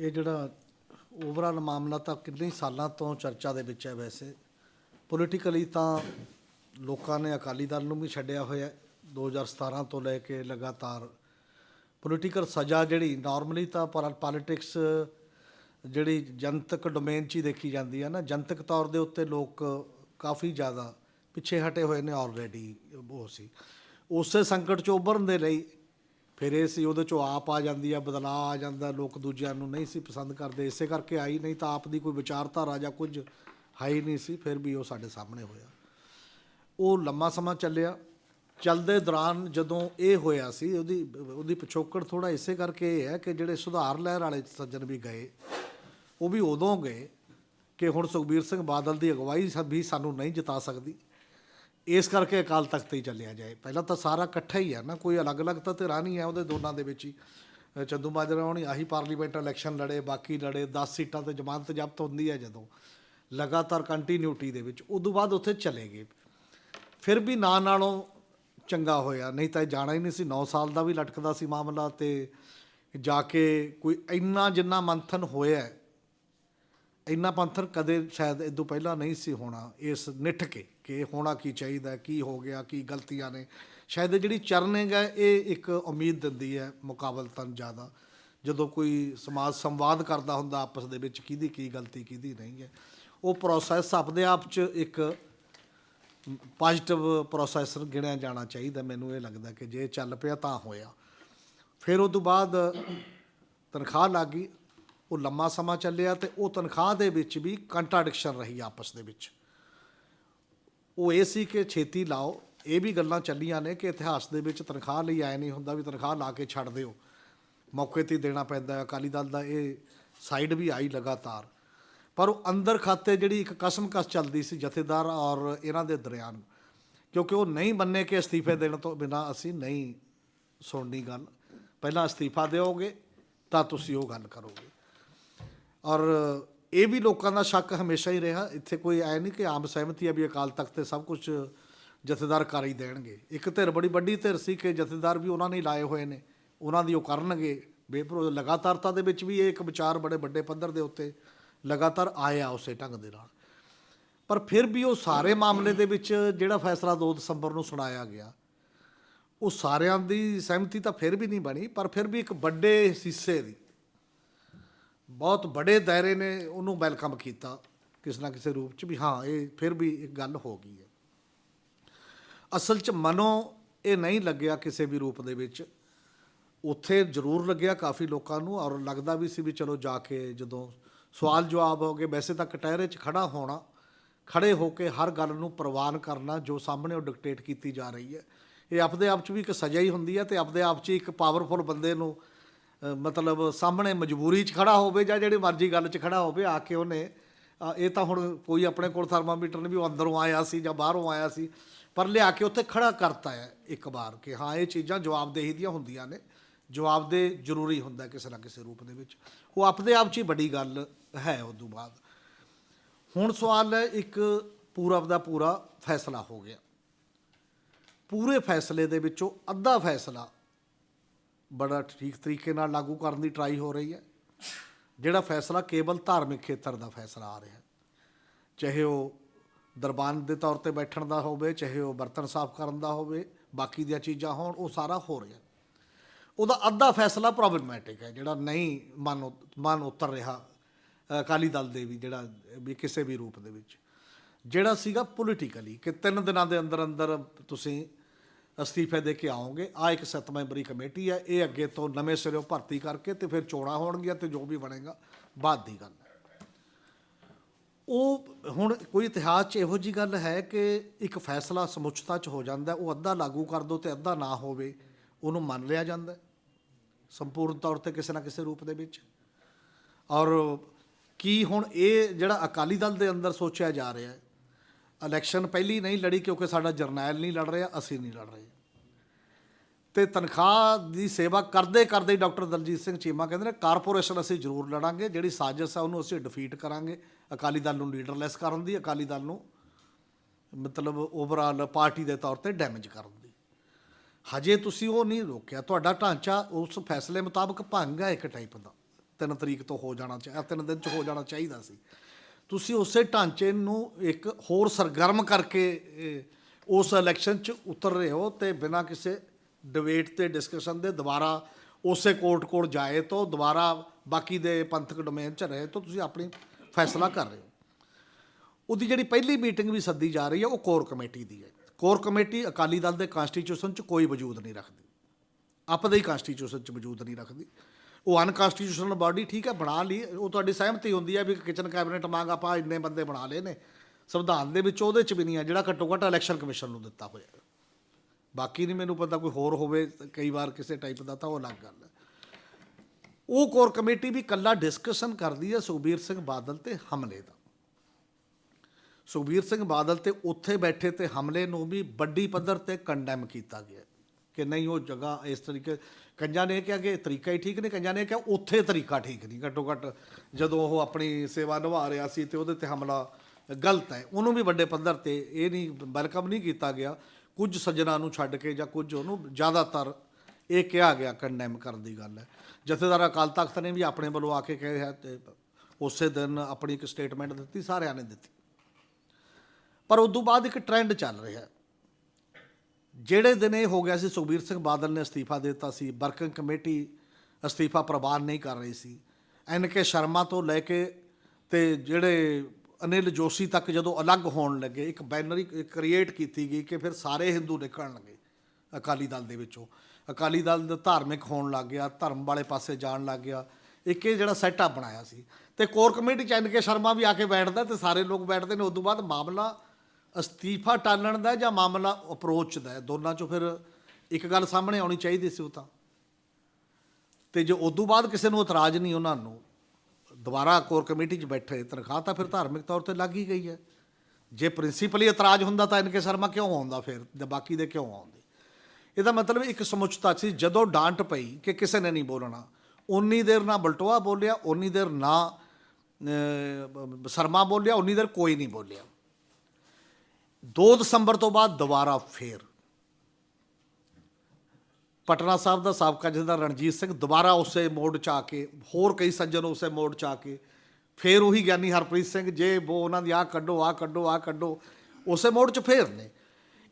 ਇਹ ਜਿਹੜਾ ਓਵਰਆਲ ਮਾਮਲਾ ਤਾਂ ਕਿੰਨੇ ਸਾਲਾਂ ਤੋਂ ਚਰਚਾ ਦੇ ਵਿੱਚ ਹੈ ਵੈਸੇ। ਪੋਲੀਟੀਕਲੀ ਤਾਂ ਲੋਕਾਂ ਨੇ ਅਕਾਲੀ ਦਲ ਨੂੰ ਵੀ ਛੱਡਿਆ ਹੋਇਆ ਹੈ 2017 ਤੋਂ ਲੈ ਕੇ ਲਗਾਤਾਰ। ਪੋਲੀਟੀਕਲ ਸਜ਼ਾ ਜਿਹੜੀ ਨਾਰਮਲੀ ਤਾਂ ਪੋਲਿਟਿਕਸ ਜਿਹੜੀ ਜਨਤਕ ਡੋਮੇਨ 'ਚ ਹੀ ਦੇਖੀ ਜਾਂਦੀ ਹੈ ਨਾ। ਜਨਤਕ ਤੌਰ ਦੇ ਉੱਤੇ ਲੋਕ ਕਾਫੀ ਜ਼ਿਆਦਾ ਪਿੱਛੇ ਹਟੇ ਹੋਏ ਨੇ ਆਲਰੇਡੀ ਉਹ ਸੀ। ਉਸੇ ਸੰਕਟ 'ਚੋਂ ਉਭਰਨ ਦੇ ਲਈ ਫਿਰ ਇਹ ਸੀ ਉਹਦੇ 'ਚੋਂ ਆਪ ਆ ਜਾਂਦੀ ਆ, ਬਦਲਾਅ ਆ ਜਾਂਦਾ, ਲੋਕ ਦੂਜਿਆਂ ਨੂੰ ਨਹੀਂ ਸੀ ਪਸੰਦ ਕਰਦੇ। ਇਸੇ ਕਰਕੇ ਆਈ, ਨਹੀਂ ਤਾਂ ਆਪ ਦੀ ਕੋਈ ਵਿਚਾਰਧਾਰਾ ਜਾਂ ਕੁਝ ਹੈ ਹੀ ਨਹੀਂ ਸੀ, ਫਿਰ ਵੀ ਉਹ ਸਾਡੇ ਸਾਹਮਣੇ ਹੋਇਆ। ਉਹ ਲੰਮਾ ਸਮਾਂ ਚੱਲਿਆ। ਚੱਲਦੇ ਦੌਰਾਨ ਜਦੋਂ ਇਹ ਹੋਇਆ ਸੀ, ਉਹਦੀ ਉਹਦੀ ਪਿਛੋਕੜ ਥੋੜਾ ਇਸੇ ਕਰਕੇ ਇਹ ਹੈ ਕਿ ਜਿਹੜੇ ਸੁਧਾਰ ਲਹਿਰ ਵਾਲੇ ਸੱਜਣ ਵੀ ਗਏ, ਉਹ ਵੀ ਉਦੋਂ ਗਏ ਕਿ ਹੁਣ ਸੁਖਬੀਰ ਸਿੰਘ ਬਾਦਲ ਦੀ ਅਗਵਾਈ ਸ- ਵੀ ਸਾਨੂੰ ਨਹੀਂ ਜਿਤਾ ਸਕਦੀ। ਇਸ ਕਰਕੇ ਅਕਾਲ ਤਖਤ ਤੇ ਹੀ ਚੱਲਿਆ ਜਾਏ। ਪਹਿਲਾਂ ਤਾਂ ਸਾਰਾ ਇਕੱਠਾ ਹੀ ਹੈ ਨਾ ਕੋਈ ਅਲੱਗ-ਅਲੱਗ ਤਾਂ ਧਿਰਾਂ ਨਹੀਂ ਹੈ ਉਹਦੇ ਦੋਨਾਂ ਦੇ ਵਿੱਚ ਹੀ। ਅ, ਚੰਦੂ ਮਾਜਰਾ ਹੋਣੀ ਆਹੀ ਪਾਰਲੀਮੈਂਟ ਇਲੈਕਸ਼ਨ ਲੜੇ ਬਾਕੀ ਲੜੇ 10 ਸੀਟਾਂ ਤੇ ਜ਼ਮਾਨਤ ਜ਼ਬਤ ਹੁੰਦੀ ਹੈ ਜਦੋਂ। ਲਗਾਤਾਰ ਕੰਟੀਨਿਊਟੀ ਦੇ ਵਿੱਚ ਉਦੋਂ ਬਾਅਦ ਉੱਥੇ ਚਲੇ ਗਏ। ਫਿਰ ਵੀ ਨਾ ਨਾਲੋਂ ਚੰਗਾ ਹੋਇਆ ਨਹੀਂ ਤਾਂ ਇਹ ਜਾਣਾ ਹੀ ਨਹੀਂ ਸੀ। 9 ਸਾਲ ਦਾ ਵੀ ਲਟਕਦਾ ਸੀ ਮਾਮਲਾ ਤੇ ਜਾ ਕੇ ਕੋਈ ਇੰਨਾ ਜਿੰਨਾ ਮੰਥਨ ਹੋਇਆ ਹੈ, ਇੰਨਾ ਪੰਥਰ ਕਦੇ ਸ਼ਾਇਦ ਇਦੋਂ ਪਹਿਲਾਂ ਨਹੀਂ ਸੀ ਹੋਣਾ ਇਸ ਨਿੱਠ ਕੇ। ਕਿ ਹੋਣਾ ਕੀ ਚਾਹੀਦਾ, ਕੀ ਹੋ ਗਿਆ, ਕੀ ਗਲਤੀਆਂ ਨੇ। ਸ਼ਾਇਦ ਇਹ ਜਿਹੜੀ ਚਰਨਿੰਗ ਹੈ ਇਹ ਇੱਕ ਉਮੀਦ ਦਿੰਦੀ ਹੈ ਮੁਕਾਬਲਤਨ ਜ਼ਿਆਦਾ। ਜਦੋਂ ਕੋਈ ਸਮਾਜ ਸੰਵਾਦ ਕਰਦਾ ਹੁੰਦਾ, ਆਪਸ ਦੇ ਵਿੱਚ ਕਿਹਦੀ ਕੀ ਗਲਤੀ, ਕਿਹਦੀ ਨਹੀਂ ਹੈ। ਉਹ ਪ੍ਰੋਸੈਸ ਆਪਦੇ ਆਪ 'ਚ ਇੱਕ ਪੋਜ਼ਿਟਿਵ ਪ੍ਰੋਸੈਸ ਗਿਣਿਆ ਜਾਣਾ ਚਾਹੀਦਾ। ਮੈਨੂੰ ਇਹ ਲੱਗਦਾ ਕਿ ਜੇ ਚੱਲ ਪਿਆ ਤਾਂ ਹੋਇਆ। ਫਿਰ ਉਹ ਤੋਂ ਬਾਅਦ ਤਨਖਾਹ ਲੱਗ ਗਈ। ਉਹ ਲੰਮਾ ਸਮਾਂ ਚੱਲਿਆ ਤੇ ਉਹ ਤਨਖਾਹ ਦੇ ਵਿੱਚ ਵੀ ਕੰਟਰਾਡਿਕਸ਼ਨ ਰਹੀ ਆਪਸ ਦੇ ਵਿੱਚ। ਉਹ ਇਹ ਸੀ ਕਿ ਛੇਤੀ ਲਾਓ। ਇਹ ਵੀ ਗੱਲਾਂ ਚੱਲੀਆਂ ਨੇ ਕਿ ਇਤਿਹਾਸ ਦੇ ਵਿੱਚ ਤਨਖਾਹ ਲਈ ਆਏ ਨਹੀਂ ਹੁੰਦਾ ਵੀ ਤਨਖਾਹ ਲਾ ਕੇ ਛੱਡ ਦਿਓ। ਮੌਕੇ ਤੇ ਦੇਣਾ ਪੈਂਦਾ ਹੈ। ਅਕਾਲੀ ਦਲ ਦਾ ਇਹ ਸਾਈਡ ਵੀ ਆਈ ਲਗਾਤਾਰ। ਪਰ ਉਹ ਅੰਦਰ ਖਾਤੇ ਜਿਹੜੀ ਇੱਕ ਕਸਮਕਸ ਚੱਲਦੀ ਸੀ ਜਥੇਦਾਰ ਔਰ ਇਹਨਾਂ ਦੇ ਦਰਮਿਆਨ ਕਿਉਂਕਿ ਉਹ ਨਹੀਂ ਮੰਨੇ ਕਿ ਅਸਤੀਫੇ ਦੇਣ ਤੋਂ ਬਿਨਾ ਅਸੀਂ ਨਹੀਂ ਸੁਣਨੀ ਗੱਲ। ਪਹਿਲਾਂ ਅਸਤੀਫਾ ਦਿਓਗੇ ਤਾਂ ਤੁਸੀਂ ਉਹ ਗੱਲ ਕਰੋਗੇ। ਔਰ ਇਹ ਵੀ ਲੋਕਾਂ ਦਾ ਸ਼ੱਕ ਹਮੇਸ਼ਾ ਹੀ ਰਿਹਾ। ਇੱਥੇ ਕੋਈ ਐ ਨਹੀਂ ਕਿ ਆਮ ਸਹਿਮਤੀ ਹੈ ਵੀ ਅਕਾਲ ਤਖਤ ਤੇ ਸਭ ਕੁਝ ਜਥੇਦਾਰ ਕਰ ਹੀ ਦੇਣਗੇ। ਇੱਕ ਧਿਰ ਬੜੀ ਵੱਡੀ ਧਿਰ ਸੀ ਕਿ ਜਥੇਦਾਰ ਵੀ ਉਹਨਾਂ ਨੇ ਲਾਏ ਹੋਏ ਨੇ। ਉਹਨਾਂ ਦੀ ਉਹ ਕਰਨਗੇ। ਬੇਪਰੋ ਲਗਾਤਾਰਤਾ ਦੇ ਵਿੱਚ ਵੀ ਇਹ ਇੱਕ ਵਿਚਾਰ ਬੜੇ ਵੱਡੇ ਪੱਧਰ ਦੇ ਉੱਤੇ ਲਗਾਤਾਰ ਆਇਆ ਉਸੇ ਢੰਗ ਦੇ ਨਾਲ। ਪਰ ਫਿਰ ਵੀ ਉਹ ਸਾਰੇ ਮਾਮਲੇ ਦੇ ਵਿੱਚ ਜਿਹੜਾ ਫੈਸਲਾ 2 ਦਸੰਬਰ ਨੂੰ ਸੁਣਾਇਆ ਗਿਆ, ਉਹ ਸਾਰਿਆਂ ਦੀ ਸਹਿਮਤੀ ਤਾਂ ਫਿਰ ਵੀ ਨਹੀਂ ਬਣੀ, ਪਰ ਫਿਰ ਵੀ ਇੱਕ ਵੱਡੇ ਹਿੱਸੇ ਦੀ ਬਹੁਤ ਬੜੇ ਦਾਇਰੇ ਨੇ, ਉਹਨੂੰ ਵੈਲਕਮ ਕੀਤਾ, ਕਿਸੇ ਨਾ ਕਿਸੇ ਰੂਪ ਚ ਵੀ, ਹਾਂ, ਇਹ ਫਿਰ ਵੀ ਇੱਕ ਗੱਲ ਹੋ ਗਈ ਹੈ। ਅਸਲ ਚ ਮਨੋਂ ਇਹ ਨਹੀਂ ਲੱਗਿਆ ਕਿਸੇ ਵੀ ਰੂਪ ਦੇ ਵਿੱਚ। ਉੱਥੇ ਜ਼ਰੂਰ ਲੱਗਿਆ ਕਾਫੀ ਲੋਕਾਂ ਨੂੰ, ਔਰ ਲੱਗਦਾ ਵੀ ਸੀ ਵੀ ਚਲੋ ਜਾ ਕੇ ਜਦੋਂ ਸਵਾਲ ਜਵਾਬ ਹੋ ਗਏ, ਵੈਸੇ ਤਾਂ ਕਟਹਿਰੇ 'ਚ ਖੜਾ ਹੋਣਾ, ਖੜੇ ਹੋ ਕੇ ਹਰ ਗੱਲ ਨੂੰ ਪ੍ਰਵਾਨ ਕਰਨਾ ਜੋ ਸਾਹਮਣੇ ਉਹ ਡਿਕਟੇਟ ਕੀਤੀ ਜਾ ਰਹੀ ਹੈ। ਇਹ ਆਪਦੇ ਆਪ 'ਚ ਵੀ ਇੱਕ ਸਜ਼ਾ ਹੀ ਹੁੰਦੀ ਹੈ ਤੇ ਆਪਦੇ ਆਪ 'ਚ ਹੀ ਇੱਕ ਪਾਵਰਫੁਲ ਬੰਦੇ ਨੂੰ ਮਤਲਬ ਸਾਹਮਣੇ ਮਜਬੂਰੀ 'ਚ ਖੜਾ ਹੋਵੇ ਜਾਂ ਜਿਹੜੀ ਮਰਜ਼ੀ ਗੱਲ 'ਚ ਖੜਾ ਹੋਵੇ, ਆ ਕੇ ਉਹਨੇ ਇਹ ਤਾਂ ਹੁਣ ਕੋਈ ਆਪਣੇ ਕੋਲ ਥਰਮਾਮੀਟਰ ਨਹੀਂ ਵੀ ਉਹ ਅੰਦਰੋਂ ਆਇਆ ਸੀ ਜਾਂ ਬਾਹਰੋਂ ਆਇਆ ਸੀ, ਪਰ ਲਿਆ ਕੇ ਉੱਥੇ ਖੜਾ ਕਰਤਾ ਹੈ ਇੱਕ ਵਾਰ ਕਿ ਹਾਂ, ਇਹ ਚੀਜ਼ਾਂ ਜਵਾਬਦੇਹੀ ਦੀਆਂ ਹੁੰਦੀਆਂ ਨੇ। ਜਵਾਬਦੇ ਜ਼ਰੂਰੀ ਹੁੰਦਾ ਕਿਸੇ ਨਾ ਕਿਸੇ ਰੂਪ ਦੇ ਵਿੱਚ। ਉਹ ਆਪਦੇ ਆਪ 'ਚ ਹੀ ਵੱਡੀ ਗੱਲ ਹੈ ਉਸ ਤੋਂ ਬਾਅਦ। ਹੁਣ ਸਵਾਲ ਹੈ, ਇੱਕ ਪੂਰਾ ਦਾ ਪੂਰਾ ਫੈਸਲਾ ਹੋ ਗਿਆ। ਪੂਰੇ ਫੈਸਲੇ ਦੇ ਵਿੱਚੋਂ ਅੱਧਾ ਫੈਸਲਾ ਬੜਾ ਠੀਕ ਤਰੀਕੇ ਨਾਲ ਲਾਗੂ ਕਰਨ ਦੀ ਟਰਾਈ ਹੋ ਰਹੀ ਹੈ। ਜਿਹੜਾ ਫੈਸਲਾ ਕੇਵਲ ਧਾਰਮਿਕ ਖੇਤਰ ਦਾ ਫੈਸਲਾ ਆ ਰਿਹਾ ਚਾਹੇ ਉਹ ਦਰਬਾਨ ਦੇ ਤੌਰ ਤੇ ਬੈਠਣ ਦਾ ਹੋਵੇ, ਚਾਹੇ ਉਹ ਬਰਤਨ ਸਾਫ਼ ਕਰਨ ਦਾ ਹੋਵੇ, ਬਾਕੀ ਦੀਆਂ ਚੀਜ਼ਾਂ ਹੋਣ, ਉਹ ਸਾਰਾ ਹੋ ਰਿਹਾ ਉਹਦਾ ਅੱਧਾ ਫੈਸਲਾ ਪ੍ਰੋਬਲਮੈਟਿਕ ਹੈ, ਜਿਹੜਾ ਨਹੀਂ ਮਨ ਉ- ਮਨ ਉਤਰ ਰਿਹਾ ਅਕਾਲੀ ਦਲ ਦੇ ਵੀ, ਜਿਹੜਾ ਵੀ ਕਿਸੇ ਵੀ ਰੂਪ ਦੇ ਵਿੱਚ। ਜਿਹੜਾ ਸੀਗਾ ਪੋਲੀਟੀਕਲੀ ਕਿ ਤਿੰਨ ਦਿਨਾਂ ਦੇ ਅੰਦਰ ਅੰਦਰ ਤੁਸੀਂ ਅਸਤੀਫੇ ਦੇ ਕੇ ਆਉਂਗੇ ਆ ਇੱਕ ਸੱਤ ਮੈਂਬਰੀ ਕਮੇਟੀ ਹੈ, ਇਹ ਅੱਗੇ ਤੋਂ ਨਵੇਂ ਸਿਰੋਂ ਭਰਤੀ ਕਰਕੇ ਤੇ ਫਿਰ ਚੋਣਾਂ ਹੋਣਗੀਆਂ ਤੇ ਜੋ ਵੀ ਬਣੇਗਾ, ਬਾਅਦ ਦੀ ਗੱਲ ਹੈ। ਉਹ ਹੁਣ ਕੋਈ ਇਤਿਹਾਸ 'ਚ ਇਹੋ ਜੀ ਗੱਲ ਹੈ ਕਿ ਇੱਕ ਫੈਸਲਾ ਸਮੁੱਚਤਾ 'ਚ ਹੋ ਜਾਂਦਾ, ਉਹ ਅੱਧਾ ਲਾਗੂ ਕਰ ਦੋ ਤੇ ਅੱਧਾ ਨਾ ਹੋਵੇ, ਉਹਨੂੰ ਮੰਨ ਲਿਆ ਜਾਂਦਾ ਸੰਪੂਰਨ ਤੌਰ ਤੇ ਕਿਸੇ ਨਾ ਕਿਸੇ ਰੂਪ ਦੇ ਵਿੱਚ। ਔਰ ਕੀ ਹੁਣ ਇਹ ਜਿਹੜਾ ਅਕਾਲੀ ਦਲ ਦੇ ਅੰਦਰ ਸੋਚਿਆ ਜਾ ਰਿਹਾ ਹੈ ਇਲੈਕਸ਼ਨ ਪਹਿਲੀ ਨਹੀਂ ਲੜੀ ਕਿਉਂਕਿ ਸਾਡਾ ਜਰਨੈਲ ਨਹੀਂ ਲੜ ਰਿਹਾ, ਅਸੀਂ ਨਹੀਂ ਲੜ ਰਹੇ। ਤੇ ਤਨਖਾਹ ਦੀ ਸੇਵਾ ਕਰਦੇ ਕਰਦੇ ਡਾਕਟਰ ਦਲਜੀਤ ਸਿੰਘ ਚੀਮਾ ਕਹਿੰਦੇ ਨੇ, ਕਾਰਪੋਰੇਸ਼ਨ ਅਸੀਂ ਜ਼ਰੂਰ ਲੜਾਂਗੇ, ਜਿਹੜੀ ਸਾਜ਼ਿਸ਼ ਆ ਉਹਨੂੰ ਅਸੀਂ ਡਿਫੀਟ ਕਰਾਂਗੇ। ਅਕਾਲੀ ਦਲ ਨੂੰ ਲੀਡਰਲੈਸ ਕਰਨ ਦੀ, ਅਕਾਲੀ ਦਲ ਨੂੰ ਮਤਲਬ ਓਵਰਆਲ ਪਾਰਟੀ ਦੇ ਤੌਰ ਤੇ ਡੈਮੇਜ ਕਰਨ ਦੀ। ਹਜੇ ਤੁਸੀਂ ਉਹ ਨਹੀਂ ਰੋਕਿਆ, ਤੁਹਾਡਾ ਢਾਂਚਾ ਉਸ ਫੈਸਲੇ ਮੁਤਾਬਕ ਭੰਗ ਹੈ ਇੱਕ ਟਾਈਪ ਦਾ। 3 ਤਰੀਕ ਤੋਂ ਹੋ ਜਾਣਾ ਚਾਹੀਦਾ ਤਿੰਨ ਦਿਨ ਚ ਹੋ ਜਾਣਾ ਚਾਹੀਦਾ ਸੀ। ਤੁਸੀਂ ਉਸੇ ਢਾਂਚੇ ਨੂੰ ਇੱਕ ਹੋਰ ਸਰਗਰਮ ਕਰਕੇ ਉਸ ਇਲੈਕਸ਼ਨ ਚ ਉਤਰ ਰਹੇ ਹੋ ਤੇ ਬਿਨਾਂ ਕਿਸੇ ਡਿਬੇਟ ਤੇ ਡਿਸਕਸ਼ਨ ਦੇ ਦੁਬਾਰਾ ਉਸੇ ਕੋਰਟ ਕੋਲ ਜਾਏ ਤੋਂ ਦੁਬਾਰਾ ਬਾਕੀ ਦੇ ਪੰਥਕ ਡੋਮੇਨ ਚ ਰਹੇ ਤੋਂ ਤੁਸੀਂ ਆਪਣੀ ਫੈਸਲਾ ਕਰ ਰਹੇ ਹੋ। ਉਹਦੀ ਜਿਹੜੀ ਪਹਿਲੀ ਮੀਟਿੰਗ ਵੀ ਸੱਦੀ ਜਾ ਰਹੀ ਹੈ, ਉਹ ਕੋਰ ਕਮੇਟੀ ਦੀ ਹੈ। ਕੋਰ ਕਮੇਟੀ ਅਕਾਲੀ ਦਲ ਦੇ ਕਨਸਟੀਟਿਊਸ਼ਨ 'ਚ ਕੋਈ ਵਜੂਦ ਨਹੀਂ ਰੱਖਦੀ। ਆਪਦੇ ਹੀ ਕਨਸਟੀਟਿਊਸ਼ਨ 'ਚ ਵਜੂਦ ਨਹੀਂ ਰੱਖਦੀ। ਉਹ ਅਨਕਨਸਟੀਟਿਊਸ਼ਨਲ ਬਾਡੀ ਠੀਕ ਹੈ, ਬਣਾ ਲਈ। ਉਹ ਤੁਹਾਡੀ ਸਹਿਮਤੀ ਹੁੰਦੀ ਹੈ ਵੀ ਕਿਚਨ ਕੈਬਨਿਟ ਮੰਗ ਆਪਾਂ ਇੰਨੇ ਬੰਦੇ ਬਣਾ ਲਏ ਨੇ। ਸੰਵਿਧਾਨ ਦੇ ਵਿੱਚ ਉਹਦੇ 'ਚ ਵੀ ਨਹੀਂ ਹੈ, ਜਿਹੜਾ ਘੱਟੋ ਘੱਟ ਇਲੈਕਸ਼ਨ ਕਮਿਸ਼ਨ ਨੂੰ ਦਿੱਤਾ ਹੋਇਆ। ਬਾਕੀ ਨਹੀਂ ਮੈਨੂੰ ਪਤਾ ਕੋਈ ਹੋਰ ਹੋਵੇ, ਕਈ ਵਾਰ ਕਿਸੇ ਟਾਈਪ ਦਾ ਤਾਂ ਉਹ ਅਲੱਗ ਗੱਲ ਹੈ। ਉਹ ਕੋਰ ਕਮੇਟੀ ਵੀ ਕੱਲਾ ਡਿਸਕਸ਼ਨ ਕਰਦੀ ਹੈ ਸੁਖਬੀਰ ਸਿੰਘ ਬਾਦਲ ਤੇ ਹਮਲੇ ਦਾ। ਸੁਖਬੀਰ ਸਿੰਘ ਬਾਦਲ ਤੇ ਉੱਥੇ ਬੈਠੇ ਤੇ ਹਮਲੇ ਨੂੰ ਵੀ ਵੱਡੀ ਪੱਧਰ ਤੇ ਕੰਡੈਮ ਕੀਤਾ ਗਿਆ ਕਿ ਨਹੀਂ ਉਹ ਜਗ੍ਹਾ ਇਸ ਤਰੀਕੇ ਕੰਜਾਂ ਨੇ ਕਿਹਾ ਕਿ ਇਹ ਤਰੀਕਾ ਹੀ ਠੀਕ ਨਹੀਂ ਕੰਜਾਂ ਨੇ ਕਿਹਾ ਉੱਥੇ ਤਰੀਕਾ ਠੀਕ ਨਹੀਂ। ਘੱਟੋ ਘੱਟ ਜਦੋਂ ਉਹ ਆਪਣੀ ਸੇਵਾ ਨਿਭਾ ਰਿਹਾ ਸੀ ਤੇ ਉਹਦੇ ਤੇ ਹਮਲਾ ਗਲਤ ਹੈ। ਉਹਨੂੰ ਵੀ ਵੱਡੇ ਪੱਧਰ ਤੇ ਇਹ ਨਹੀਂ ਵੈਲਕਮ ਨਹੀਂ ਕੀਤਾ ਗਿਆ। ਕੁਝ ਸੱਜਣਾ ਨੂੰ ਛੱਡ ਕੇ ਜਾਂ ਕੁਝ ਉਹਨੂੰ ਜ਼ਿਆਦਾਤਰ ਇਹ ਕਿਹਾ ਗਿਆ ਕੰਡੈਮ ਕਰਨ ਦੀ ਗੱਲ ਹੈ। ਜਥੇਦਾਰ ਅਕਾਲ ਤਖਤ ਨੇ ਵੀ ਆਪਣੇ ਵੱਲੋਂ ਆ ਕੇ ਕਿਹਾ ਤੇ ਉਸੇ ਦਿਨ ਆਪਣੀ ਇੱਕ ਸਟੇਟਮੈਂਟ ਦਿੱਤੀ, ਸਾਰਿਆਂ ਨੇ ਦਿੱਤੀ। ਪਰ ਉਸ ਤੋਂ ਬਾਅਦ ਇੱਕ ਟ੍ਰੈਂਡ ਚੱਲ ਰਿਹਾ ਹੈ। ਜਿਹੜੇ ਦਿਨ ਇਹ ਹੋ ਗਿਆ ਸੀ, ਸੁਖਬੀਰ ਸਿੰਘ ਬਾਦਲ ਨੇ ਅਸਤੀਫਾ ਦੇ ਦਿੱਤਾ ਸੀ, ਵਰਕਿੰਗ ਕਮੇਟੀ ਅਸਤੀਫਾ ਪ੍ਰਵਾਨ ਨਹੀਂ ਕਰ ਰਹੀ ਸੀ। ਐਨ ਕੇ ਸ਼ਰਮਾ ਤੋਂ ਲੈ ਕੇ ਤੇ ਜਿਹੜੇ ਅਨਿਲ ਜੋਸ਼ੀ ਤੱਕ ਜਦੋਂ ਅਲੱਗ ਹੋਣ ਲੱਗੇ, ਇੱਕ ਬੈਨਰ ਕ੍ਰੀਏਟ ਕੀਤੀ ਗਈ ਕਿ ਫਿਰ ਸਾਰੇ ਹਿੰਦੂ ਨਿਕਲਣ ਲੱਗੇ ਅਕਾਲੀ ਦਲ ਦੇ ਵਿੱਚੋਂ। ਅਕਾਲੀ ਦਲ ਦਾ ਧਾਰਮਿਕ ਹੋਣ ਲੱਗ ਗਿਆ, ਧਰਮ ਵਾਲੇ ਪਾਸੇ ਜਾਣ ਲੱਗ ਗਿਆ। ਇੱਕ ਇਹ ਜਿਹੜਾ ਸੈਟਅਪ ਬਣਾਇਆ ਸੀ। ਤੇ ਕੋਰ ਕਮੇਟੀ ਚ ਐਨ ਕੇ ਸ਼ਰਮਾ ਵੀ ਆ ਕੇ ਬੈਠਦਾ ਤੇ ਸਾਰੇ ਲੋਕ ਬੈਠਦੇ ਨੇ ਉਸ ਤੋਂ ਬਾਅਦ ਮਾਮਲਾ ਅਸਤੀਫਾ ਟਾਲਣ ਦਾ ਜਾਂ ਮਾਮਲਾ ਅਪਰੋਚ ਦਾ ਹੈ? ਦੋਨਾਂ ਚੋਂ ਫਿਰ ਇੱਕ ਗੱਲ ਸਾਹਮਣੇ ਆਉਣੀ ਚਾਹੀਦੀ ਸੀ ਉਹ ਤਾਂ। ਤੇ ਜੇ ਉਦੋਂ ਬਾਅਦ ਕਿਸੇ ਨੂੰ ਇਤਰਾਜ਼ ਨਹੀਂ ਉਹਨਾਂ ਨੂੰ, ਦੁਬਾਰਾ ਕੋਰ ਕਮੇਟੀ 'ਚ ਬੈਠੇ, ਤਨਖਾਹ ਤਾਂ ਫਿਰ ਧਾਰਮਿਕ ਤੌਰ ਤੇ ਲੱਗ ਹੀ ਗਈ ਹੈ। ਜੇ ਪ੍ਰਿੰਸੀਪਲੀ ਇਤਰਾਜ਼ ਹੁੰਦਾ ਤਾਂ ਇਨਕੇ ਸ਼ਰਮਾ ਕਿਉਂ ਆਉਂਦਾ ਫਿਰ? ਤੇ ਬਾਕੀ ਦੇ ਕਿਉਂ ਆਉਂਦੇ? ਇਹਦਾ ਮਤਲਬ ਇੱਕ ਸਮੁੱਚਤਾ ਸੀ, ਜਦੋਂ ਡਾਂਟ ਪਈ ਕਿ ਕਿਸੇ ਨੇ ਨਹੀਂ ਬੋਲਣਾ ਉਨੀ ਦੇਰ ਨਾ ਬਲਟੋਆ ਬੋਲਿਆ ਉਨੀ ਦੇਰ ਨਾ ਸ਼ਰਮਾ ਬੋਲਿਆ ਉਨੀ ਦੇਰ ਕੋਈ ਨਹੀਂ ਬੋਲਿਆ। 2 ਦਸੰਬਰ ਤੋਂ ਬਾਅਦ ਦੁਬਾਰਾ ਫੇਰ। ਪਟਨਾ ਸਾਹਿਬ ਦਾ ਸਾਬਕਾ ਜਥੇਦਾਰ ਰਣਜੀਤ ਸਿੰਘ ਦੁਬਾਰਾ ਉਸੇ ਮੋੜ ਚ ਆ ਕੇ, ਹੋਰ ਕਈ ਸੱਜਣ ਉਸੇ ਮੋੜ ਚ ਆ ਕੇ, ਫੇਰ ਉਹੀ ਗਿਆਨੀ ਹਰਪ੍ਰੀਤ ਸਿੰਘ, ਜੇ ਉਹ ਉਹਨਾਂ ਦੀ ਆ ਕੱਢੋ ਆ ਕੱਢੋ ਆ ਕੱਢੋ, ਉਸੇ ਮੋੜ ਚ ਫੇਰ ਨੇ।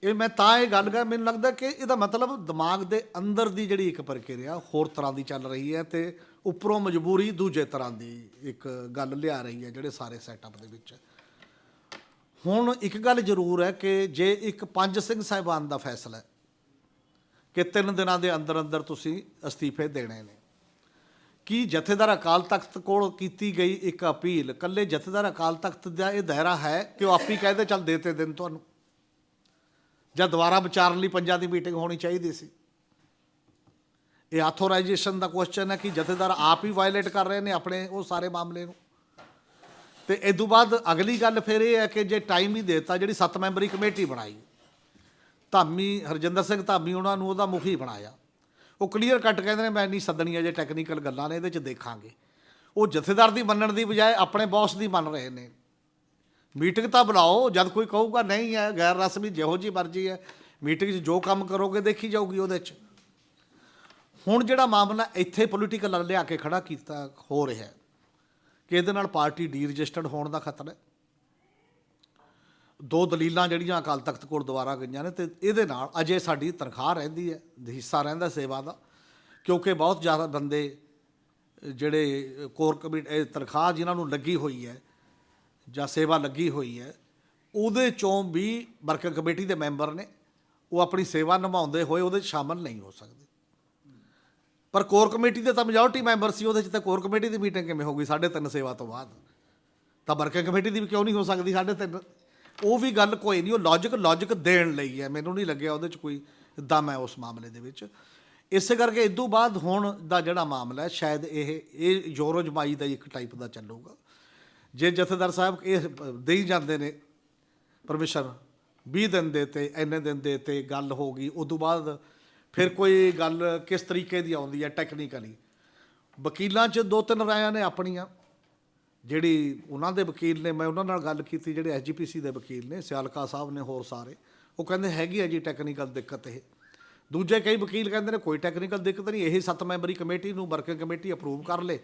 ਇਹ ਮੈਂ ਤਾਂ ਇਹ ਗੱਲ ਕਰ, ਮੈਨੂੰ ਲੱਗਦਾ ਕਿ ਇਹਦਾ ਮਤਲਬ ਦਿਮਾਗ ਦੇ ਅੰਦਰ ਦੀ ਜਿਹੜੀ ਇੱਕ ਪ੍ਰਕਿਰਿਆ ਹੋਰ ਤਰ੍ਹਾਂ ਦੀ ਚੱਲ ਰਹੀ ਹੈ ਤੇ ਉੱਪਰੋਂ ਮਜਬੂਰੀ ਦੂਜੇ ਤਰ੍ਹਾਂ ਦੀ ਇੱਕ ਗੱਲ ਲਿਆ ਰਹੀ ਹੈ ਜਿਹੜੇ ਸਾਰੇ ਸੈਟਅਪ ਦੇ ਵਿੱਚ। ਹੁਣ ਇੱਕ ਗੱਲ ਜ਼ਰੂਰ ਹੈ ਕਿ ਜੇ ਇੱਕ ਪੰਜ ਸਿੰਘ ਸਾਹਿਬਾਨ ਦਾ ਫੈਸਲਾ ਹੈ, ਕਿ ਤਿੰਨ ਦਿਨਾਂ ਦੇ ਅੰਦਰ ਅੰਦਰ ਤੁਸੀਂ ਅਸਤੀਫੇ ਦੇਣੇ ਨੇ। ਕੀ ਜਥੇਦਾਰ ਅਕਾਲ ਤਖਤ ਕੋਲ ਕੀਤੀ ਗਈ ਇੱਕ ਅਪੀਲ? ਕੱਲੇ ਜਥੇਦਾਰ ਅਕਾਲ ਤਖਤ ਦਾ ਇਹ ਦਾਇਰਾ ਹੈ ਕਿ ਉਹ ਆਪੀ ਕਹਿੰਦੇ ਚੱਲ ਦੇਤੇ ਦਿਨ ਤੁਹਾਨੂੰ। ਜਾਂ ਦੁਬਾਰਾ ਵਿਚਾਰਨ ਲਈ ਪੰਜਾਂ ਦੀ ਮੀਟਿੰਗ ਹੋਣੀ ਚਾਹੀਦੀ ਸੀ। ਇਹ ਆਥੋਰਾਈਜੇਸ਼ਨ ਦਾ ਕੁਐਸਚਨ ਹੈ ਕਿ ਜਥੇਦਾਰ ਆਪ ਹੀ ਵਾਇਲੇਟ ਕਰ ਰਹੇ ਨੇ ਆਪਣੇ, ਉਹ ਸਾਰੇ ਮਾਮਲੇ ਨੂੰ। ਤੇ ਇਸ ਤੋਂ ਬਾਅਦ ਅਗਲੀ ਗੱਲ ਫਿਰ ਇਹ ਹੈ ਕਿ ਜੇ ਟਾਈਮ ਹੀ ਦੇਤਾ, ਜਿਹੜੀ ਸੱਤ ਮੈਂਬਰੀ ਕਮੇਟੀ ਬਣਾਈ, ਧਾਮੀ ਹਰਜਿੰਦਰ ਸਿੰਘ, ਧਾਮੀ ਉਹਨਾਂ ਨੂੰ ਉਹਦਾ ਮੁਖੀ ਬਣਾਇਆ। ਉਹ ਕਲੀਅਰ ਕੱਟ ਕਹਿੰਦੇ ਨੇ, ਮੈਂ ਨਹੀਂ ਸੱਦਣੀਆਂ ਜੇ ਟੈਕਨੀਕਲ ਗੱਲਾਂ ਨੇ, ਇਹਦੇ 'ਚ ਦੇਖਾਂਗੇ। ਉਹ ਜਥੇਦਾਰ ਦੀ ਮੰਨਣ ਦੀ ਬਜਾਏ ਆਪਣੇ ਬੌਸ ਦੀ ਮੰਨ ਰਹੇ ਨੇ। ਮੀਟਿੰਗ ਤਾਂ ਬੁਲਾਓ, ਜਦ ਕੋਈ ਕਹੂਗਾ ਨਹੀਂ ਹੈ, ਗੈਰ ਰਸਮੀ ਜਿਹੋ ਜੀ ਮਰਜ਼ੀ ਹੈ ਮੀਟਿੰਗ 'ਚ ਜੋ ਕੰਮ ਕਰੋਗੇ ਦੇਖੀ ਜਾਊਗੀ ਉਹਦੇ 'ਚ। ਹੁਣ ਜਿਹੜਾ ਮਾਮਲਾ ਇੱਥੇ ਪੋਲੀਟੀਕਲ ਲਿਆ ਕੇ ਖੜਾ ਕੀਤਾ ਹੋ ਰਿਹਾ ਕਿ ਇਹਦੇ ਨਾਲ ਪਾਰਟੀ ਡੀ ਰਜਿਸਟਰਡ ਹੋਣ ਦਾ ਖਤਰਾ ਹੈ? ਦੋ ਦਲੀਲਾਂ ਜਿਹੜੀਆਂ ਅਕਾਲ ਤਖਤ ਕੋਲ ਦੁਆਰਾ ਗਈਆਂ ਨੇ ਤੇ ਇਹਦੇ ਨਾਲ ਅਜੇ ਸਾਡੀ ਤਨਖਾਹ ਰਹਿੰਦੀ ਹੈ, ਹਿੱਸਾ ਰਹਿੰਦਾ ਸੇਵਾ ਦਾ, ਕਿਉਂਕਿ ਬਹੁਤ ਜ਼ਿਆਦਾ ਬੰਦੇ, ਜਿਹੜੇ ਕੋਰ ਕਮੇਟੀ ਤਨਖਾਹ ਜਿਨ੍ਹਾਂ ਨੂੰ ਲੱਗੀ ਹੋਈ ਹੈ ਜਾਂ ਸੇਵਾ ਲੱਗੀ ਹੋਈ ਹੈ, ਉਹਦੇ ਚੋਂ ਵੀ ਵਰਕਰ ਕਮੇਟੀ ਦੇ ਮੈਂਬਰ ਨੇ, ਉਹ ਆਪਣੀ ਸੇਵਾ ਨਿਭਾਉਂਦੇ ਹੋਏ ਉਹਦੇ 'ਚ ਸ਼ਾਮਲ ਨਹੀਂ ਹੋ ਸਕਦੇ। ਪਰ ਕੋਰ ਕਮੇਟੀ ਦੇ ਤਾਂ ਮੈਜੋਰਟੀ ਮੈਂਬਰ ਸੀ, ਉਹਦੇ 'ਚ ਤਾਂ ਕੋਰ ਕਮੇਟੀ ਦੀ ਮੀਟਿੰਗ ਕਿਵੇਂ ਹੋਊਗੀ ਸਾਢੇ ਤਿੰਨ ਸੇਵਾ ਤੋਂ ਬਾਅਦ? ਤਾਂ ਵਰਕਿੰਗ ਕਮੇਟੀ ਦੀ ਵੀ ਕਿਉਂ ਨਹੀਂ ਹੋ ਸਕਦੀ ਸਾਢੇ ਤਿੰਨ? ਉਹ ਵੀ ਗੱਲ ਕੋਈ ਨਹੀਂ, ਉਹ ਲੌਜੀਕ ਲੌਜੀਕ ਦੇਣ ਲਈ ਹੈ। ਮੈਨੂੰ ਨਹੀਂ ਲੱਗਿਆ ਉਹਦੇ 'ਚ ਕੋਈ ਦਮ ਹੈ ਉਸ ਮਾਮਲੇ ਦੇ ਵਿੱਚ। ਇਸੇ ਕਰਕੇ ਇਦੋਂ ਬਾਅਦ ਹੁਣ ਦਾ ਜਿਹੜਾ ਮਾਮਲਾ ਹੈ, ਸ਼ਾਇਦ ਇਹ ਇਹ ਯੋਰੋ ਜਮਾਈ ਦਾ ਇੱਕ ਟਾਈਪ ਦਾ ਚੱਲੂਗਾ। ਜੇ ਜਥੇਦਾਰ ਸਾਹਿਬ ਇਹ ਦੇਈ ਜਾਂਦੇ ਨੇ ਪਰਮਿਸ਼ਨ 20 ਦਿਨ ਦੇ ਤੇ, ਇੰਨੇ ਦਿਨ ਦੇ ਤੇ ਗੱਲ ਹੋ ਗਈ, ਉਦੋਂ ਬਾਅਦ ਫਿਰ ਕੋਈ ਗੱਲ ਕਿਸ ਤਰੀਕੇ ਦੀ ਆਉਂਦੀ ਹੈ ਟੈਕਨੀਕਲੀ ਵਕੀਲਾਂ 'ਚ ਦੋ ਤਿੰਨ ਰਾਇਆਂ ਨੇ ਆਪਣੀਆਂ, ਜਿਹੜੀ ਉਹਨਾਂ ਦੇ ਵਕੀਲ ਨੇ, ਮੈਂ ਉਹਨਾਂ ਨਾਲ ਗੱਲ ਕੀਤੀ, ਜਿਹੜੇ ਐਸਜੀਪੀਸੀ ਦੇ ਵਕੀਲ ਨੇ, ਸਿਆਲਕਾ ਸਾਹਿਬ ਨੇ ਹੋਰ ਸਾਰੇ, ਉਹ ਕਹਿੰਦੇ ਹੈਗੀ ਹੈ ਜੀ ਟੈਕਨੀਕਲ ਦਿੱਕਤ ਇਹ। ਦੂਜੇ ਕਈ ਵਕੀਲ ਕਹਿੰਦੇ ਨੇ ਕੋਈ ਟੈਕਨੀਕਲ ਦਿੱਕਤ ਨਹੀਂ, ਇਹ ਸੱਤ ਮੈਂਬਰੀ ਕਮੇਟੀ ਨੂੰ ਵਰਕਿੰਗ ਕਮੇਟੀ ਅਪਰੂਵ ਕਰ ਲੇ।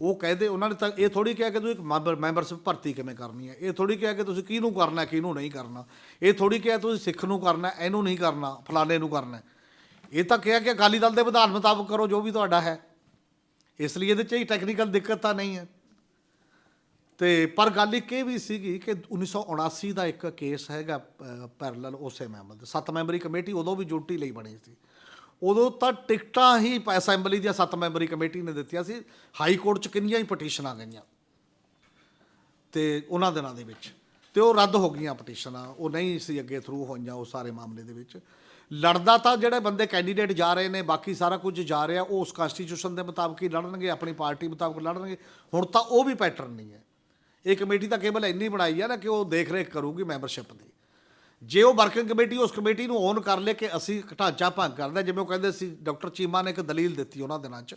ਉਹ ਕਹਦੇ ਉਹਨਾਂ ਨੇ ਤਾਂ ਇਹ ਥੋੜੀ ਕਿਹਾ ਕਿ ਤੁਸੀਂ ਇੱਕ ਮੈਂਬਰ, ਮੈਂਬਰਸ਼ਿਪ ਭਰਤੀ ਕਿਵੇਂ ਕਰਨੀ ਹੈ? ਇਹ ਥੋੜੀ ਕਿਹਾ ਕਿ ਤੁਸੀਂ ਕਿਹਨੂੰ ਕਰਨਾ, ਕਿਹਨੂੰ ਨਹੀਂ ਕਰਨਾ? ਇਹ ਥੋੜੀ ਕਿਹਾ ਤੁਸੀਂ ਸਿੱਖ ਨੂੰ ਕਰਨਾ, ਇਹਨੂੰ ਨਹੀਂ ਕਰਨਾ, ਫਲਾਣੇ ਨੂੰ ਕਰਨਾ ਇਹ ਤਾਂ ਕਿਹਾ ਕਿ ਅਕਾਲੀ ਦਲ ਦੇ ਵਿਧਾਨ ਮੁਤਾਬਕ ਕਰੋ, ਜੋ ਵੀ ਤੁਹਾਡਾ ਹੈ। ਇਸ ਲਈ ਇਹਦੇ 'ਚ ਹੀ ਟੈਕਨੀਕਲ ਦਿੱਕਤ ਤਾਂ ਨਹੀਂ ਹੈ। ਤੇ ਪਰ ਗੱਲ ਇੱਕ ਇਹ ਵੀ ਸੀਗੀ ਕਿ 1979 ਦਾ ਇੱਕ ਕੇਸ ਹੈਗਾ ਪੈਰਲਲ ਉਸੇ ਮੈਂਬਰ ਦੇ, ਸੱਤ ਮੈਂਬਰੀ ਕਮੇਟੀ ਉਦੋਂ ਵੀ ਜੁਟੀ ਲਈ ਬਣੀ ਸੀ। ਉਦੋਂ ਤਾਂ ਟਿਕਟਾਂ ਹੀ ਅਸੈਂਬਲੀ ਦੀਆਂ ਸੱਤ ਮੈਂਬਰੀ ਕਮੇਟੀ ਨੇ ਦਿੱਤੀਆਂ ਸੀ। ਹਾਈ ਕੋਰਟ ਚ ਕਿੰਨੀਆਂ ਹੀ ਪਟੀਸ਼ਨਾਂ ਗਈਆਂ। ਤੇ ਉਹਨਾਂ ਦਿਨਾਂ ਦੇ ਵਿੱਚ। ਤੇ ਉਹ ਰੱਦ ਹੋ ਗਈਆਂ ਪਟੀਸ਼ਨਾਂ ਉਹ ਨਹੀਂ ਸੀ ਅੱਗੇ ਥਰੂ ਹੋਈਆਂ ਉਹ ਸਾਰੇ ਮਾਮਲੇ ਦੇ ਵਿੱਚ। ਲੜਦਾ ਤਾਂ ਜਿਹੜੇ ਬੰਦੇ ਕੈਂਡੀਡੇਟ ਜਾ ਰਹੇ ਨੇ ਬਾਕੀ ਸਾਰਾ ਕੁਝ ਜਾ ਰਿਹਾ ਉਹ ਉਸ ਕਨਸਟੀਟਿਊਸ਼ਨ ਦੇ ਮੁਤਾਬਕ ਹੀ ਲੜਨਗੇ ਆਪਣੀ ਪਾਰਟੀ ਮੁਤਾਬਕ ਲੜਨਗੇ। ਹੁਣ ਤਾਂ ਉਹ ਵੀ ਪੈਟਰਨ ਨਹੀਂ ਹੈ। ਇਹ ਕਮੇਟੀ ਤਾਂ ਕੇਵਲ ਇੰਨੀ ਬਣਾਈ ਹੈ ਨਾ ਕਿ ਉਹ ਦੇਖ ਰੇਖ ਕਰੂਗੀ ਮੈਂਬਰਸ਼ਿਪ ਦੀ। ਜੇ ਉਹ ਵਰਕਿੰਗ ਕਮੇਟੀ ਉਸ ਕਮੇਟੀ ਨੂੰ ਓਨ ਕਰ ਲੇ ਕਿ ਅਸੀਂ ਢਾਂਚਾ ਭੰਗ ਕਰਦੇ ਹਾਂ, ਜਿਵੇਂ ਉਹ ਕਹਿੰਦੇ ਸੀ ਡਾਕਟਰ ਚੀਮਾ ਨੇ ਇੱਕ ਦਲੀਲ ਦਿੱਤੀ ਉਹਨਾਂ ਦਿਨਾਂ 'ਚ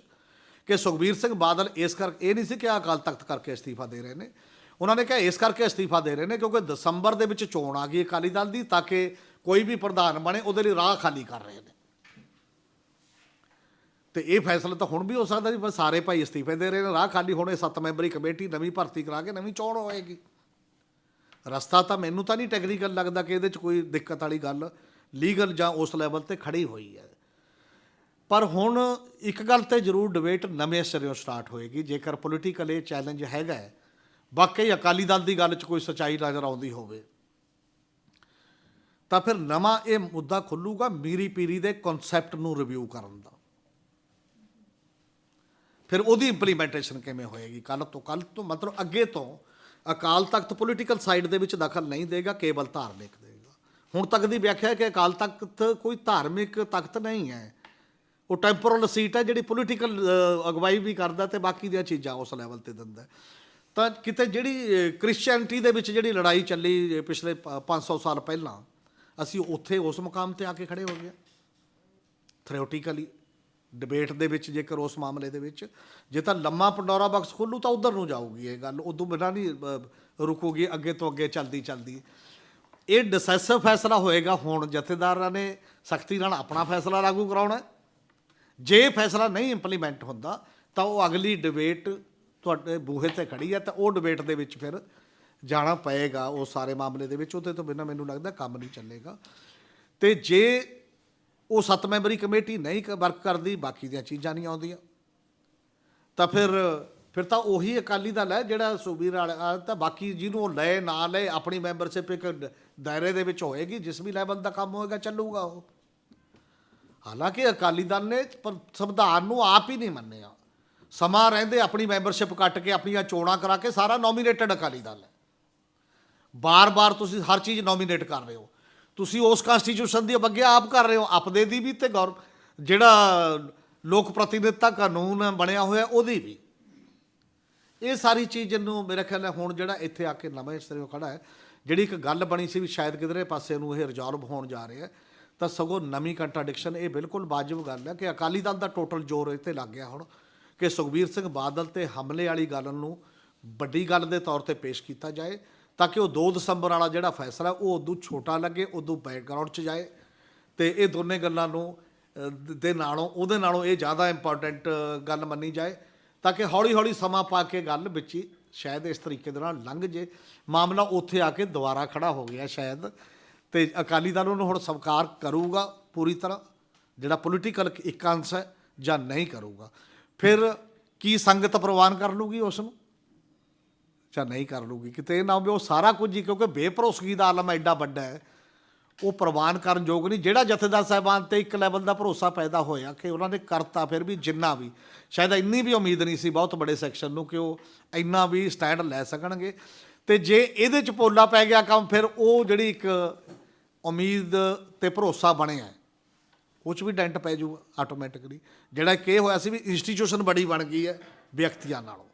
ਕਿ ਸੁਖਬੀਰ ਸਿੰਘ ਬਾਦਲ ਇਸ ਕਰਕੇ ਇਹ ਨਹੀਂ ਸੀ ਕਿ ਅਕਾਲ ਤਖਤ ਕਰਕੇ ਅਸਤੀਫਾ ਦੇ ਰਹੇ ਨੇ। ਉਹਨਾਂ ਨੇ ਕਿਹਾ ਇਸ ਕਰਕੇ ਅਸਤੀਫਾ ਦੇ ਰਹੇ ਨੇ ਕਿਉਂਕਿ ਦਸੰਬਰ ਦੇ ਵਿੱਚ ਚੋਣ ਆ ਗਈ ਅਕਾਲੀ ਦਲ ਦੀ ਤਾਂ ਕਿ ਕੋਈ ਵੀ ਪ੍ਰਧਾਨ ਬਣੇ, ਉਹਦੇ ਲਈ ਰਾਹ ਖਾਲੀ ਕਰ ਰਹੇ ਨੇ। ਤੇ ਇਹ ਫੈਸਲਾ ਤਾਂ ਹੁਣ ਵੀ ਹੋ ਸਕਦਾ ਜੀ ਸਾਰੇ ਭਾਈ ਅਸਤੀਫੇ ਦੇ ਰਹੇ ਨੇ, ਰਾਹ ਖਾਲੀ ਹੋਣੇ ਸੱਤ ਮੈਂਬਰੀ ਕਮੇਟੀ ਨਵੀਂ ਭਰਤੀ ਕਰਾ ਕੇ ਨਵੀਂ ਚੋਣ ਹੋਏਗੀ। ਰਸਤਾ ਤਾਂ ਮੈਨੂੰ ਤਾਂ ਨਹੀਂ ਟੈਕਨੀਕਲ ਲੱਗਦਾ ਕਿ ਇਹਦੇ 'ਚ ਕੋਈ ਦਿੱਕਤ ਵਾਲੀ ਗੱਲ ਲੀਗਲ ਜਾਂ ਉਸ ਲੈਵਲ ਤੇ ਖੜੀ ਹੋਈ ਹੈ। ਪਰ ਹੁਣ ਇੱਕ ਗੱਲ ਤੇ ਜ਼ਰੂਰ ਡਿਬੇਟ ਨਵੇਂ ਸਿਰਿਓਂ ਸਟਾਰਟ ਹੋਏਗੀ, ਜੇਕਰ ਪੋਲੀਟੀਕਲ ਇਹ ਚੈਲੰਜ ਹੈਗਾ ਵਾਕਈ ਅਕਾਲੀ ਦਲ ਦੀ ਗੱਲ 'ਚ ਕੋਈ ਸਚਾਈ ਨਜ਼ਰ ਆਉਂਦੀ ਹੋਵੇ, ਤਾਂ ਫਿਰ ਨਵਾਂ ਇਹ ਮੁੱਦਾ ਖੁੱਲੂਗਾ ਮੀਰੀ ਪੀਰੀ ਦੇ ਕਨਸੈਪਟ ਨੂੰ ਰਿਵਿਊ ਕਰਨ ਦਾ। ਫਿਰ ਉਹਦੀ ਇੰਪਲੀਮੈਂਟੇਸ਼ਨ ਕਿਵੇਂ ਹੋਏਗੀ? ਕੱਲ ਤੋਂ ਕੱਲ ਤੋਂ ਮਤਲਬ ਅੱਗੇ ਤੋਂ ਅਕਾਲ ਤਖਤ ਪੋਲੀਟੀਕਲ ਸਾਈਡ ਦੇ ਵਿੱਚ ਦਖਲ ਨਹੀਂ ਦੇਗਾ, ਕੇਵਲ ਧਾਰਮਿਕ ਦੇਗਾ। ਹੁਣ ਤੱਕ ਦੀ ਵਿਆਖਿਆ ਹੈ ਕਿ ਅਕਾਲ ਤਖਤ ਕੋਈ ਧਾਰਮਿਕ ਤਖਤ ਨਹੀਂ ਹੈ। ਉਹ ਟੈਂਪੋਰਲ ਸੀਟ ਹੈ ਜਿਹੜੀ ਪੋਲੀਟੀਕਲ ਅਗਵਾਈ ਵੀ ਕਰਦਾ ਤੇ ਬਾਕੀ ਦੀਆਂ ਚੀਜ਼ਾਂ ਉਸ ਲੈਵਲ ਤੇ ਦਿੰਦਾ ਤਾਂ ਕਿਤੇ ਜਿਹੜੀ ਕ੍ਰਿਸਚੀਅਨਟੀ ਦੇ ਵਿੱਚ ਜਿਹੜੀ ਲੜਾਈ ਚੱਲੀ ਪਿਛਲੇ ਪ- 500 ਸਾਲ ਪਹਿਲਾਂ, ਅਸੀਂ ਉੱਥੇ ਉਸ ਮੁਕਾਮ ਤੇ ਆ ਕੇ ਖੜੇ ਹੋ ਗਏ ਥਿਓਰੀਟੀਕਲੀ ਡਿਬੇਟ ਦੇ ਵਿੱਚ, ਜੇਕਰ ਉਸ ਮਾਮਲੇ ਦੇ ਵਿੱਚ, ਜੇ ਤਾਂ ਲੰਮਾ ਪੰਡੋਰਾ ਬਾਕਸ ਖੋਲੂ, ਤਾਂ ਉਧਰ ਨੂੰ ਜਾਊਗੀ ਇਹ ਗੱਲ। ਉਦੋਂ ਬਿਨਾਂ ਨਹੀਂ ਰੁਕੂਗੀ, ਅੱਗੇ ਤੋਂ ਅੱਗੇ ਚੱਲਦੀ ਚੱਲਦੀ। ਇਹ ਡਿਸੈਸਿਵ ਫੈਸਲਾ ਹੋਏਗਾ ਹੁਣ। ਜਥੇਦਾਰਾਂ ਨੇ ਸਖਤੀ ਨਾਲ ਆਪਣਾ ਫੈਸਲਾ ਲਾਗੂ ਕਰਾਉਣਾ ਜੇ ਫੈਸਲਾ ਨਹੀਂ ਇੰਪਲੀਮੈਂਟ ਹੁੰਦਾ, ਤਾਂ ਉਹ ਅਗਲੀ ਡਿਬੇਟ ਤੁਹਾਡੇ ਬੂਹੇ ਤੇ ਖੜੀ ਹੈ ਤਾਂ ਉਹ ਡਿਬੇਟ ਦੇ ਵਿੱਚ ਫਿਰ ਜਾਣਾ ਪਏਗਾ ਉਹ ਸਾਰੇ ਮਾਮਲੇ ਦੇ ਵਿੱਚ। ਉਹਦੇ ਤੋਂ ਬਿਨਾਂ ਮੈਨੂੰ ਲੱਗਦਾ ਕੰਮ ਨਹੀਂ ਚੱਲੇਗਾ। ਤੇ ਜੇ ਉਹ ਸੱਤ ਮੈਂਬਰੀ ਕਮੇਟੀ ਨਹੀਂ ਵਰਕ ਕਰਦੀ, ਬਾਕੀ ਦੀਆਂ ਚੀਜ਼ਾਂ ਨਹੀਂ ਆਉਂਦੀਆਂ, ਤਾਂ ਫਿਰ ਫਿਰ ਤਾਂ ਉਹੀ ਅਕਾਲੀ ਦਲ ਹੈ ਜਿਹੜਾ ਸੂਬੀ ਵਾਲਾ ਤਾਂ ਬਾਕੀ ਜਿਹਨੂੰ ਉਹ ਲਏ, ਨਾ ਲਏ, ਆਪਣੀ ਮੈਂਬਰਸ਼ਿਪ ਇੱਕ ਦ- ਦਾਇਰੇ ਦੇ ਵਿੱਚ ਹੋਏਗੀ, ਜਿਸ ਵੀ ਲੈਵਲ ਦਾ ਕੰਮ ਹੋਏਗਾ, ਚੱਲੂਗਾ ਉਹ। ਹਾਲਾਂਕਿ ਅਕਾਲੀ ਦਲ ਨੇ ਪਰ, ਸੰਵਿਧਾਨ ਨੂੰ ਆਪ ਹੀ ਨਹੀਂ ਮੰਨਿਆ। ਸਮਾਂ ਰਹਿੰਦੇ ਆਪਣੀ ਮੈਂਬਰਸ਼ਿਪ ਕੱਟ ਕੇ, ਆਪਣੀਆਂ ਚੋਣਾਂ ਕਰਾ ਕੇ ਸਾਰਾ ਨੋਮੀਨੇਟਡ ਅਕਾਲੀ ਦਲ ਹੈ। ਬਾਰ-ਬਾਰ ਤੁਸੀਂ ਹਰ ਚੀਜ਼ ਨੋਮੀਨੇਟ ਕਰ ਰਹੇ ਹੋ। ਤੁਸੀਂ ਉਸ ਕਨਸਟੀਟਿਊਸ਼ਨ ਦੀ ਅਵੱਗਿਆ ਆਪ ਕਰ ਰਹੇ ਹੋ, ਆਪਦੇ ਦੀ ਵੀ ਤੇ ਗੌਰ ਜਿਹੜਾ ਲੋਕ ਪ੍ਰਤੀਨਿਧਤਾ ਕਾਨੂੰਨ ਬਣਿਆ ਹੋਇਆ, ਉਹਦੀ ਵੀ। ਇਹ ਸਾਰੀ ਚੀਜ਼ ਨੂੰ ਮੇਰੇ ਖਿਆਲ ਹੈ ਹੁਣ ਜਿਹੜਾ ਇੱਥੇ ਆ ਕੇ ਨਵੇਂ ਸਿਰੋਂ ਖੜਾ ਹੈ, ਜਿਹੜੀ ਇੱਕ ਗੱਲ ਬਣੀ ਸੀ ਵੀ ਸ਼ਾਇਦ ਕਿਧਰੇ ਪਾਸੇ ਨੂੰ ਇਹ ਰਿਜ਼ੋਲਵ ਹੋਣ ਜਾ ਰਿਹਾ ਹੈ, ਤਾਂ ਸਗੋਂ ਨਵੀਂ ਕੰਟਰਡਿਕਸ਼ਨ ਇਹ ਬਿਲਕੁਲ ਵਾਜਬ ਗੱਲ ਹੈ ਕਿ ਅਕਾਲੀ ਦਲ ਦਾ ਟੋਟਲ ਜ਼ੋਰ ਇੱਥੇ ਲੱਗ ਗਿਆ ਹੁਣ। ਕਿ ਸੁਖਬੀਰ ਸਿੰਘ ਬਾਦਲ ਤੇ ਹਮਲੇ ਵਾਲੀ ਗੱਲ ਨੂੰ ਵੱਡੀ ਗੱਲ ਦੇ ਤੌਰ ਤੇ ਪੇਸ਼ ਕੀਤਾ ਜਾਏ ਤਾਂ ਕਿ ਉਹ 2 ਦਸੰਬਰ ਵਾਲਾ ਜਿਹੜਾ ਫੈਸਲਾ ਉਹ ਉਦੋਂ ਛੋਟਾ ਲੱਗੇ, ਉਦੋਂ ਬੈਕਗ੍ਰਾਉਂਡ 'ਚ ਜਾਏ ਤੇ ਇਹ ਦੋਨੇ ਗੱਲਾਂ ਨੂੰ ਦੇ ਨਾਲੋਂ, ਉਹਦੇ ਨਾਲੋਂ ਇਹ ਜ਼ਿਆਦਾ ਇੰਪੋਰਟੈਂਟ ਗੱਲ ਮੰਨੀ ਜਾਏ ਤਾਂ ਕਿ ਹੌਲੀ ਹੌਲੀ ਸਮਾਂ ਪਾ ਕੇ ਗੱਲ ਵਿੱਚ ਹੀ ਸ਼ਾਇਦ ਇਸ ਤਰੀਕੇ ਦੇ ਨਾਲ ਲੰਘ ਜੇ। ਮਾਮਲਾ ਉੱਥੇ ਆ ਕੇ ਦੁਬਾਰਾ ਖੜਾ ਹੋ ਗਿਆ ਸ਼ਾਇਦ ਤੇ ਅਕਾਲੀ ਦਲ ਉਹਨੂੰ ਹੁਣ ਸਵੀਕਾਰ ਕਰੂਗਾ ਪੂਰੀ ਤਰ੍ਹਾਂ, ਜਿਹੜਾ ਪੋਲੀਟੀਕਲ ਇੱਕ ਅੰਸ਼ ਹੈ ਜਾਂ ਨਹੀਂ ਕਰੂਗਾ। ਫਿਰ ਕੀ ਸੰਗਤ ਪ੍ਰਵਾਨ ਕਰ ਲੂਗੀ ਉਸ ਨੂੰ? ਜਾਂ ਨਹੀਂ ਕਰ ਲੂਗੀ। ਕਿਤੇ ਨਾ ਹੋਵੇ ਉਹ ਸਾਰਾ ਕੁਝ ਹੀ, ਕਿਉਂਕਿ ਬੇਭਰੋਸਗੀ ਦਾ ਆਲਮ ਐਡਾ ਵੱਡਾ ਹੈ। ਉਹ ਪ੍ਰਵਾਨ ਕਰਨ ਯੋਗ ਨਹੀਂ। ਜਿਹੜਾ ਜਥੇਦਾਰ ਸਾਹਿਬਾਨ ਤੇ ਇੱਕ ਲੈਵਲ ਦਾ ਭਰੋਸਾ ਪੈਦਾ ਹੋਇਆ ਕਿ ਉਹਨਾਂ ਨੇ ਕਰਤਾ, ਫਿਰ ਵੀ ਜਿੰਨਾ ਵੀ। ਸ਼ਾਇਦ ਇੰਨੀ ਵੀ ਉਮੀਦ ਨਹੀਂ ਸੀ ਬਹੁਤ ਬੜੇ ਸੈਕਸ਼ਨ ਨੂੰ ਕਿ ਉਹ ਇੰਨਾ ਵੀ ਸਟੈਂਡ ਲੈ ਸਕਣਗੇ। ਤੇ ਜੇ ਇਹਦੇ ਚ ਪੋਲਾ ਪੈ ਗਿਆ ਕੰਮ, ਫਿਰ ਉਹ ਜਿਹੜੀ ਇੱਕ ਉਮੀਦ ਤੇ ਭਰੋਸਾ ਬਣਿਆ ਉਹ 'ਚ ਵੀ ਡੈਂਟ ਪੈ ਜਾਊਗਾ ਆਟੋਮੈਟਿਕਲੀ ਜਿਹੜਾ ਕਿ ਹੋਇਆ ਸੀ ਵੀ ਇੰਸਟੀਟਿਊਸ਼ਨ ਬੜੀ ਬਣ ਗਈ ਹੈ ਵਿਅਕਤੀਆਂ ਨਾਲੋਂ।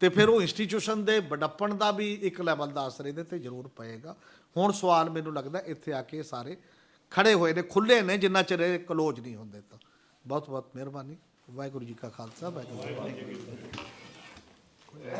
ਤੇ ਫਿਰ ਉਹ ਇੰਸਟੀਟਿਊਸ਼ਨ ਦੇ ਵਡੱਪਣ ਦਾ ਵੀ ਇੱਕ ਲੈਵਲ ਦਾ ਅਸਰ ਇਹਦੇ ਤੇ ਜ਼ਰੂਰ ਪਏਗਾ। ਹੁਣ ਸਵਾਲ ਮੈਨੂੰ ਲੱਗਦਾ ਇੱਥੇ ਆ ਕੇ ਸਾਰੇ ਖੜੇ ਹੋਏ ਨੇ ਖੁੱਲੇ ਨੇ, ਜਿੰਨਾ ਚਿਰ ਇਹ ਕਲੋਜ਼ ਨਹੀਂ ਹੁੰਦੇ ਤਾਂ। ਬਹੁਤ ਬਹੁਤ ਮਿਹਰਬਾਨੀ। ਵਾਹਿਗੁਰੂ ਜੀ ਕਾ ਖਾਲਸਾ, ਵਾਹਿਗੁਰੂ ਜੀ ਕੀ ਫਤਿਹ।